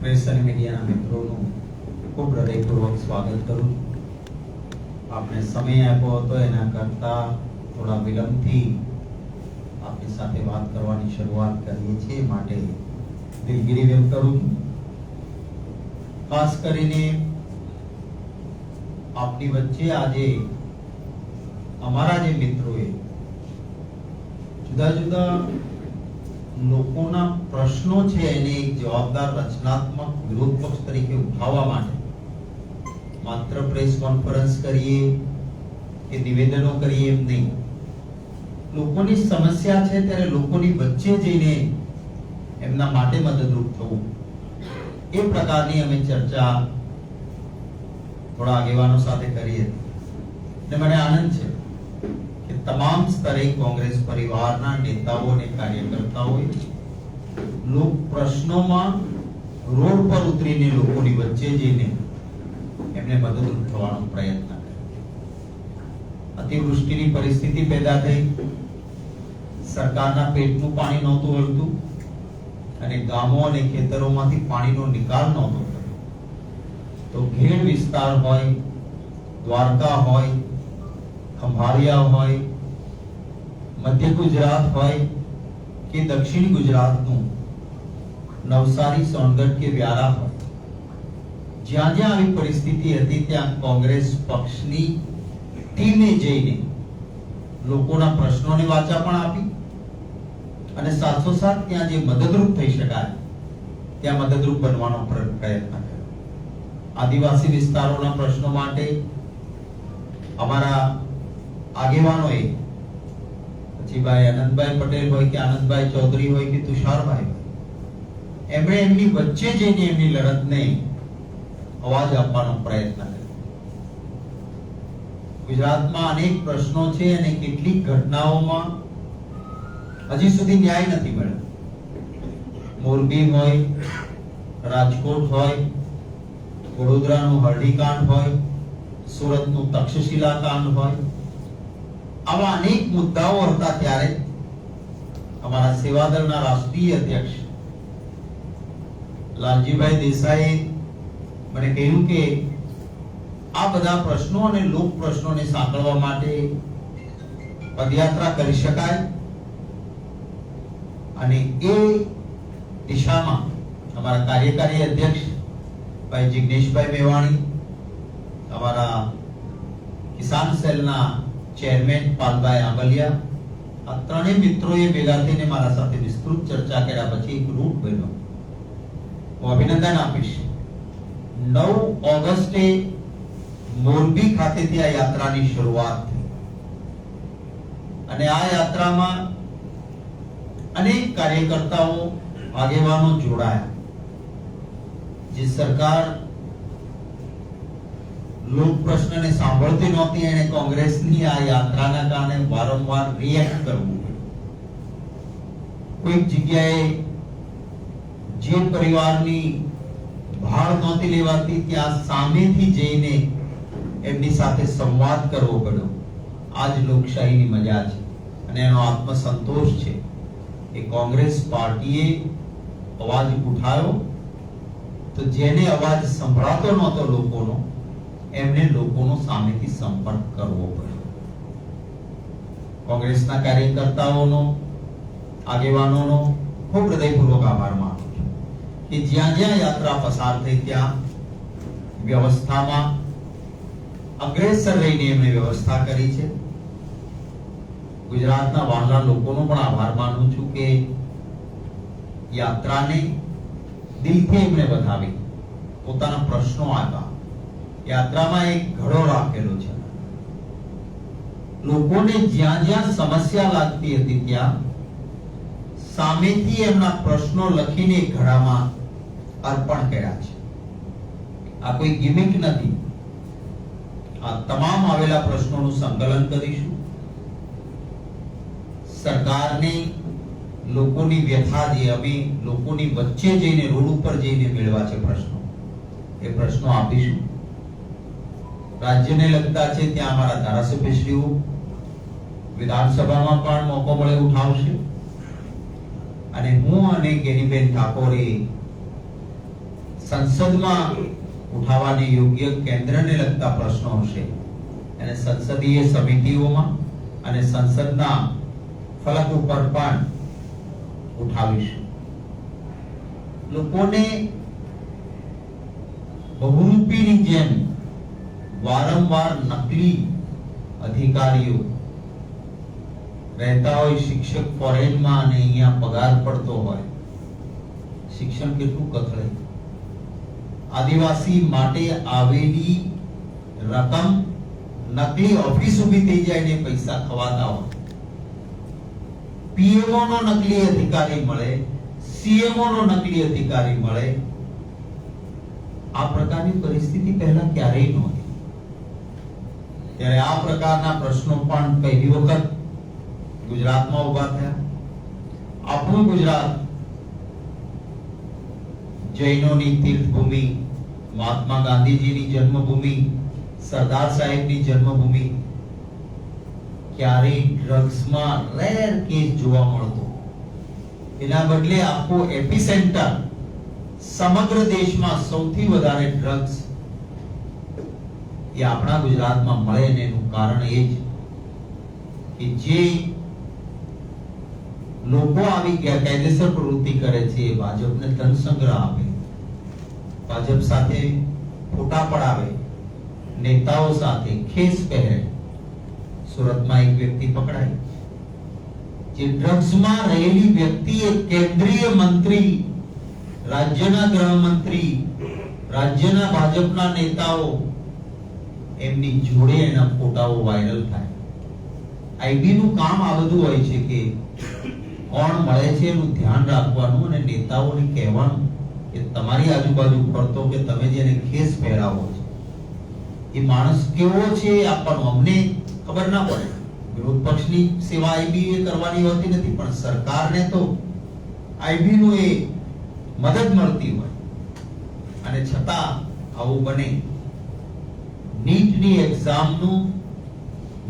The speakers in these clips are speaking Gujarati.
પ્રેસ મીડિયાના મિત્રોનું ખૂબ હૃદયપૂર્વક સ્વાગત કરું છું. આપણે સમય આપ્યો હતો, એના કરતાં થોડા વિલંબથી આપની સાથે વાત કરવાની શરૂઆત કરીએ છીએ. માટે દિલગીરી વ્યક્ત કરું ખાસ કરીને આપની વચ્ચે આજે અમારા જે મિત્રોએ જુદા જુદા લોકોના પ્રશ્નો છે એને એક જવાબદાર રચનાત્મક વિરોધ પક્ષ તરીકે ઉઠાવવા માટે. માત્ર પ્રેસ કોન્ફરન્સ કરીએ કે નિવેદનો કરીએ એમ નહીં. લોકોની સમસ્યા છે ત્યારે લોકોની વચ્ચે જઈને એમના માટે મદદરૂપ થવું. એ પ્રકારની અમે ચર્ચા થોડા આગેવાનો સાથે કરી હતી. અને મને આનંદ છે. કે તમામ સ્તરે કોંગ્રેસ પરિવારના નેતાઓ અને કાર્યકર્તાઓએ લોક પ્રશ્નોમાં રોડ પર ઉતરીને લોકોની વચ્ચે જઈને એમને મદદરૂપ થવાનો પ્રયત્ન અતિવૃષ્ટિની પરિસ્થિતિ પેદા થઈ. સરકારના પેટનું પાણી નહોતું વળતું અને ગામો અને ખેતરોમાંથી પાણીનો નિકાલ નહોતો થતો તો ઘેડ વિસ્તાર હોય, દ્વારકા હોય ખંભાળિયા હોય, મધ્ય ગુજરાત હોય કે દક્ષિણ ગુજરાતનું નવસારી, સોનગઢ કે વ્યારા હોય. જ્યાં જ્યાં આવી પરિસ્થિતિ હતી, ત્યાં કોંગ્રેસ પક્ષની ટીમે જઈને લોકોના પ્રશ્નોને વાચા પણ આપી અને સાથોસાથ ત્યાં જે મદદરૂપ થઈ શકાય, ત્યાં મદદરૂપ બનવાનો પ્ર- પ્રયત્ન કર્યો. આદિવાસી વિસ્તારોના પ્રશ્નો માટે અમારા આગેવાનોએ પછી ભાઈ આનંદભાઈ પટેલ હોય કે આનંદભાઈ ચૌધરી હોય કે તુષારભાઈ એમણે એમની વચ્ચે જઈને એમની લડતને અવાજ આપવાનો પ્રયત્ન કર્યો. ગુજરાતમાં અનેક પ્રશ્નો છે અને કેટલીક ઘટનાઓમાં હજી સુધી ન્યાય નથી મળ્યો. મોરબી હોય, રાજકોટ હોય, વડોદરાનું હળદીકાંડ હોય, સુરતનું તક્ષશિલા કાંડ હોય આવા અનેક મુદ્દાઓ હતા ત્યારે અમારા સેવાદળના રાષ્ટ્રીય અધ્યક્ષ લાલજીભાઈ દેસાઈ મને કહ્યું કે આ બધા પ્રશ્નો અને લોક પ્રશ્નોને સાંકળવા માટે પદયાત્રા કરી શકાય અને એ દિશામાં અમારા કાર્યકારી અધ્યક્ષ ભાઈ જિગ્નેશભાઈ મેવાણી, અમારા કિસાન સેલના ચેરમેન પાલભાઈ આંબલિયા આ ત્રણેય મિત્રોએ ભેગા થઈને મારા સાથે વિસ્તૃત ચર્ચા કર્યા પછી એક બન્યો. હું અભિનંદન આપીશ. નવ ઓગસ્ટે મોરબી ખાતેથી આ યાત્રાની શરૂઆત થઈ. અને આ યાત્રામાં અનેક કાર્યકર્તાઓ, આગેવાનો જોડાયા. જે સરકાર લોક પ્રશ્નને સાંભળતી નહોતી એને કોંગ્રેસની આ યાત્રાના કારણે વારંવાર રિએક્ટ કરવું કોઈક જગ્યાએ જે પરિવારની ભાળ નહોતી લેવાતી, ત્યાં સામેથી જઈને એમની સાથે સંવાદ કરવો પડ્યો. આ જ લોકશાહીની મજા છે અને એનો આત્મસંતોષ છે એ કોંગ્રેસ પાર્ટીએ અવાજ ઉઠાયો. તો જેને અવાજ સંભળાતો નહોતો લોકોનો એમને લોકોનો સામેથી સંપર્ક કરવો પડ્યો. કોંગ્રેસના કાર્યકર્તાઓનો, આગેવાનોનો ખૂબ હૃદયપૂર્વક આભાર માનું છું કે જ્યાં જ્યાં યાત્રા પસાર થઈ ત્યાં વ્યવસ્થામાં અગ્રેસર રહીને એમણે વ્યવસ્થા કરી છે. ગુજરાતના વહાલા લોકોનો પણ આભાર માનું છું કે યાત્રાને દિલથી એમણે વધાવી. પોતાના પ્રશ્નો આપ્યા. યાત્રામાં એક ઘડો રાખેલો છે. લોકોને જ્યાં જ્યાં સમસ્યા લાગતી હતી ત્યાં સામેથી એમના પ્રશ્નો લખીને ઘડામાં અર્પણ કર્યા છે. આ કોઈ ગિમિક નથી. આ તમામ આવેલા પ્રશ્નોનું સંકલન કરીશું. સરકારને લોકોની વ્યથા જે અમે લોકોની વચ્ચે જઈને રોડ ઉપર જઈને મેળવા છે પ્રશ્નો. એ પ્રશ્નો આપીશું. રાજ્યને લગતા છે ત્યાં અમારા ધારાસભ્યશ્રીઓ, વિધાનસભામાં પણ મોકો મળે ઉઠાવશે અને હું અને ગેનીબેન ઠાકોરે સંસદમાં ઉઠાવવાને યોગ્ય કેન્દ્રને લગતા પ્રશ્નો હશે. અને સંસદીય સમિતિઓમાં અને સંસદના ફલક ઉપર પણ ઉઠાવીશું. લોકોને બહુરૂપીની જેમ વારંવાર નકલી અધિકારીઓ રહેતા હોય, શિક્ષક ફોરેનમાં અને અહીંયા પગાર પડતો હોય. શિક્ષણ કેટલું કથળે. આદિવાસી માટે આવેલી રકમ નકલી ઓફિસ ઊભી થઈ જાય ને પૈસા ખવાતા હોય. પીએમઓ નો નકલી અધિકારી મળે, સીએમઓ નો નકલી અધિકારી મળે. આ પ્રકારની પરિસ્થિતિ પહેલા ક્યારેય નહોતી. ત્યારે આ પ્રકારના પ્રશ્નો પણ પહેલી વખત ગુજરાતમાં ઊભા થયા. આપણું ગુજરાત જૈનોની તીર્થભૂમિ, મહાત્મા ગાંધીજીની જન્મભૂમિ, સરદાર સાહેબની જન્મભૂમિ, ક્યારેય ડ્રગ્સમાં રેર કેસ જોવા મળતો. એના બદલે આખો એપિસેન્ટર સમગ્ર દેશમાં સૌથી વધારે ડ્રગ્સ એ આપણા ગુજરાતમાં મળે ને એનું કારણ એ જ કે જે લોકો આવી ગેરકાયદેસર પ્રવૃત્તિ કરે છે, એ ભાજપને ધન સંગ્રહ આપે. ભાજપ સાથે ફોટા પડાવે, નેતાઓ સાથે ખેસ પહેરે, સુરતમાં એક વ્યક્તિ પકડાઈ. જે ડ્રગ્સમાં રહેલી વ્યક્તિ એ કેન્દ્રીય મંત્રી, રાજ્યના ગૃહમંત્રી, રાજ્યના ભાજપના નેતાઓ એમની જોડે એના ફોટાઓ વાયરલ થાય. આઈબી કામ આ બધું હોય છે કે કોણ મળે છે એનું ધ્યાન રાખવાનું અને નેતાઓને કહેવાનું કે તમારી આજુબાજુ ફરતો કે તમે જેને ખેસ પહેરાવો છો. એ માણસ કેવો છે આપવાનું અમને ખબર ના પડે. વિરોધ પક્ષની સેવા આઈબી એ કરવાની હોતી નથી, પણ સરકારને તો આઈબી નું એ મદદ મળતી હોય. અને છતાં આવું બને. નીટની એક્ઝામનું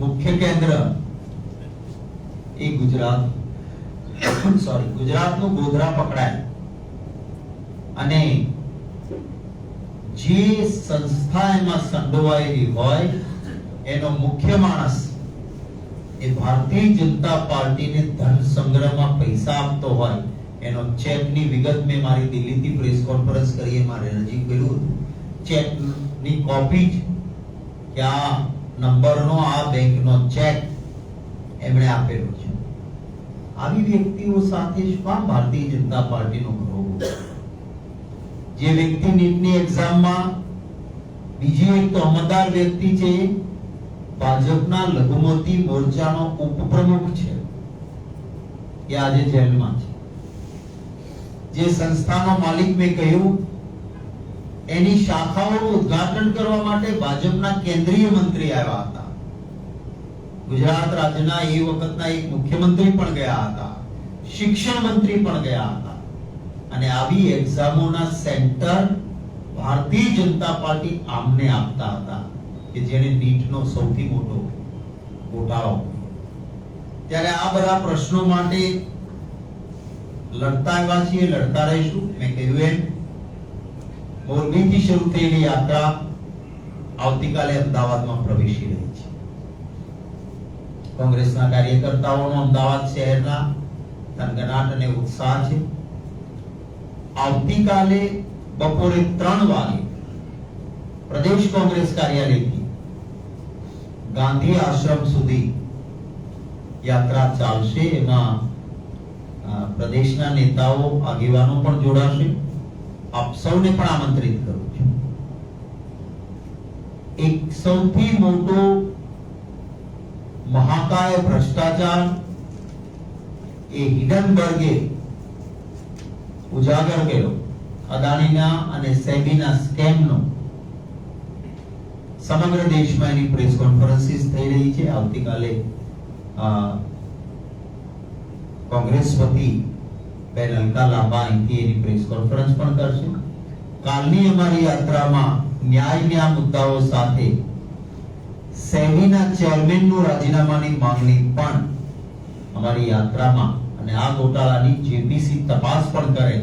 મુખ્ય કેન્દ્ર એ ગુજરાત. સોરી ગુજરાતનું ગોધરા પકડાય. અને જે સંસ્થા એમાં સંડોવાયેલી હોય, એનો મુખ્ય માણસ એ ભારતીય જનતા પાર્ટીને ધન સંગ્રહમાં પૈસા આપતો હોય, એનો ચેકની વિગત મેં મારી દિલ્હીથી પ્રેસ કોન્ફરન્સ કરી મારે રજી કર્યું ચેકની કોપી કે નંબરનો, આ બેંકનો ચેક એમણે આપેલો છે. આવી વ્યક્તિઓ સાથે શું ભારતીય જનતા પાર્ટીનો ગ્રોહ જે વ્યક્તિ નીટની એક્ઝામમાં, બીજી એક તોહમતદાર વ્યક્તિ છે, ભાજપના લઘુમતી મોરચાનો ઉપપ્રમુખ છે, એ આજે જેલમાં છે. જે સંસ્થાનો માલિક મેં કહ્યું એની શાખાઓનું ઉદ્ઘાટન કરવા માટે ભાજપના કેન્દ્રીય મંત્રી આવ્યા હતા. ગુજરાત રાજ્યના એ વખતના એક મુખ્યમંત્રી પણ ગયા હતા. શિક્ષણ મંત્રી પણ ગયા હતા. અને આવી એક્ઝામોના સેન્ટર ભારતીય જનતા પાર્ટી આમને આપતા હતા, કે જેને નીટનો સૌથી મોટો ગોટાળો ત્યારે આ બધા પ્રશ્નો માટે લડતા આવ્યા છીએ, લડતા રહીશું. મેં કહ્યું એમ મોરબીથી શરૂ થયેલી યાત્રા આવતીકાલે અમદાવાદમાં પ્રવેશી રહી છે. કોંગ્રેસના કાર્યકર્તાઓનો અમદાવાદ શહેરના થનગનાટ અને ઉત્સાહ છે. આવતીકાલે બપોરે ત્રણ વાગે પ્રદેશ કોંગ્રેસ કાર્યાલયથી ગાંધી આશ્રમ સુધી યાત્રા ચાલશે. એમાં પ્રદેશના નેતાઓ આગેવાનો પણ જોડાશે. આપ સૌને પણ આમંત્રિત કરું છું. એક સૌથી મોટો મહાકાય ભ્રષ્ટાચાર એ હિડનબર્ગે ઉજાગર કર્યો. અદાણીના અને સેબીના સ્કેમનો સમગ્ર દેશમાં એની પ્રેસ કોન્ફરન્સીસ થઈ રહી છે. આવતીકાલે કોંગ્રેસ વતી બેન લાંબા અહીંથી એની પ્રેસ કોન્ફરન્સ પણ કરશું. કાલની અમારી યાત્રામાં ન્યાયના મુદ્દાઓ સાથે સેબીના ચેરમેનનું રાજીનામાની માંગણી પણ અમારી યાત્રામાં અને આ ગોટાળાની જેપીસી તપાસ પણ કરે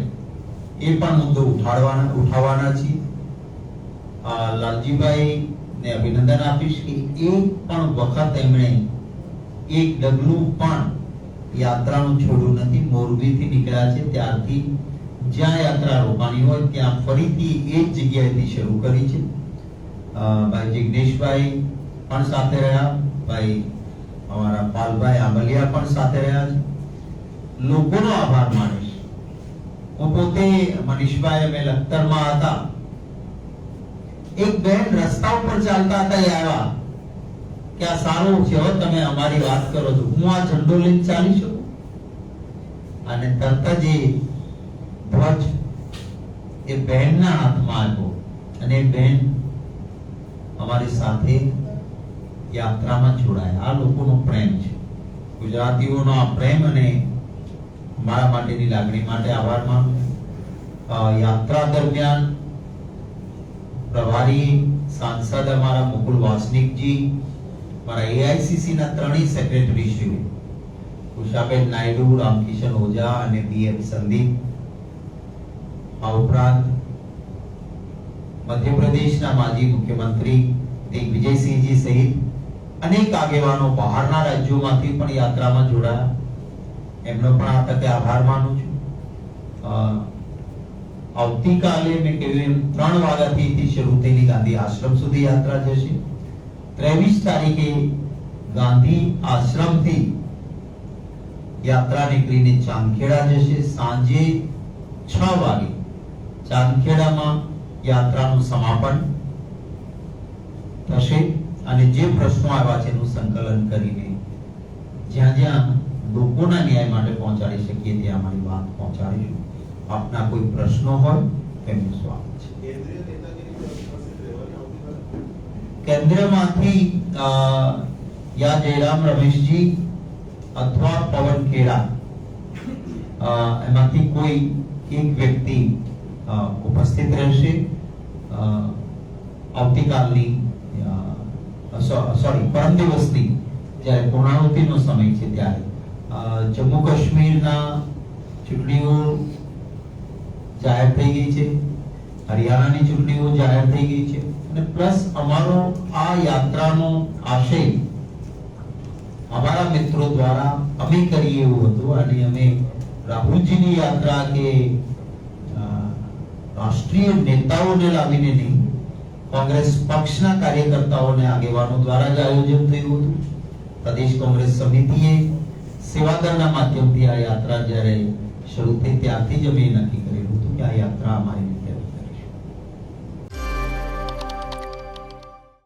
એ પણ મુદ્દો ઉઠાડવાના, ઉઠાવવાના છીએ. લાલજીભાઈ ને અભિનંદન આપીશ કે એક પણ વખત એમણે એક ડગલું પણ યાત્રાનું છોડ્યું નથી, મોરબીથી નીકળ્યા છે. ત્યારથી જ્યાં યાત્રા રોકાણી હોય, ત્યાં ફરીથી એ જ જગ્યાએથી શરૂ કરી છે. ભાઈ જિગ્નેશભાઈ પણ સાથે રહ્યા. ભાઈ અમારા પાલભાઈ આંબલિયા પણ સાથે રહ્યા છે. લોકોનો આભાર માનીશ હું પોતે મનીષભાઈ અમે લખતરમાં હતા. એક બેન રસ્તા ઉપર ચાલતા હતા એ આવ્યા. કે આ સારું છે તમે અમારી વાત કરો છો. હું આ ઝંડો લઈને ચાલી છું અને તરત જ એ ધ્વજ એ બહેનના હાથમાં આવ્યો. અને એ બહેન અમારી સાથે યાત્રામાં જોડાયા. આ લોકોનો પ્રેમ છે. ગુજરાતીઓનો આ પ્રેમ અને મારા માટેની લાગણી માટે આભાર માનું યાત્રા દરમિયાન પ્રભારી સાંસદ અમારા મુકુલ વાસનિકજી મારા એઆઈસીસી ના ત્રણેય સેક્રેટરી શ્રીઓ ઉષાબેન નાયડુ, રામકિશન ઓઝા અને બીએમ સંદીપ, આ ઉપરાંત મધ્યપ્રદેશના માજી મુખ્યમંત્રી દિગ્વિજયસિંહજી સહિત અનેક આગેવાનો બહારના રાજ્યોમાંથી પણ યાત્રામાં જોડાયા. એમનો પણ આ તકે આભાર માનું છું. આવતીકાલે મેં કહ્યું એમ ત્રણ વાગ્યાથી શરૂ થયેલી ગાંધી આશ્રમ સુધી યાત્રા જશે. ત્રેવીસ તારીખે ગાંધી આશ્રમથી યાત્રા નીકળીને ચાંખેડા જશે. સાંજે છ વાગે ચાંખેડામાં યાત્રાનું સમાપન થશે અને જે પ્રશ્નો આવ્યા છે એનું સંકલન કરીને જ્યાં જ્યાં લોકોના ન્યાય માટે પહોંચાડી શકીએ ત્યાં અમારી વાત પહોંચાડીશું. આપના કોઈ પ્રશ્નો હોય તેમનું સ્વાગત છે કેન્દ્રીય નેતાગીરી પર ઉપસ્થિત રહેવાની આવતીકાલે કેન્દ્રમાંથી યા જયરામ રમેશજી અથવા પવન ખેડા એમાંથી કોઈ એક વ્યક્તિ ઉપસ્થિત રહેશે. આવતીકાલની સોરી, પરમ દિવસની જ્યારે પૂર્ણાહુતિનો સમય છે ત્યારે જમ્મુ કાશ્મીરના ચૂંટણીઓ જાહેર થઈ ગઈ છે. હરિયાણાની ચૂંટણીઓ જાહેર થઈ ગઈ છે. પ્લસ અમારો આ યાત્રાનો આશય અમારા મિત્રો દ્વારા અમે કરીએ એવું હતું અને અમે રાહુલજીની યાત્રા કે રાષ્ટ્રીય નેતાઓને લાવીને નહીં, કોંગ્રેસ પક્ષના કાર્યકર્તાઓને આગેવાનો દ્વારા જ આયોજન થયું હતું. પ્રદેશ કોંગ્રેસ સમિતિએ સેવાદળના માધ્યમથી આ યાત્રા જ્યારે શરૂ થઈ ત્યારથી જ અમે નક્કી કરેલું હતું કે આ યાત્રા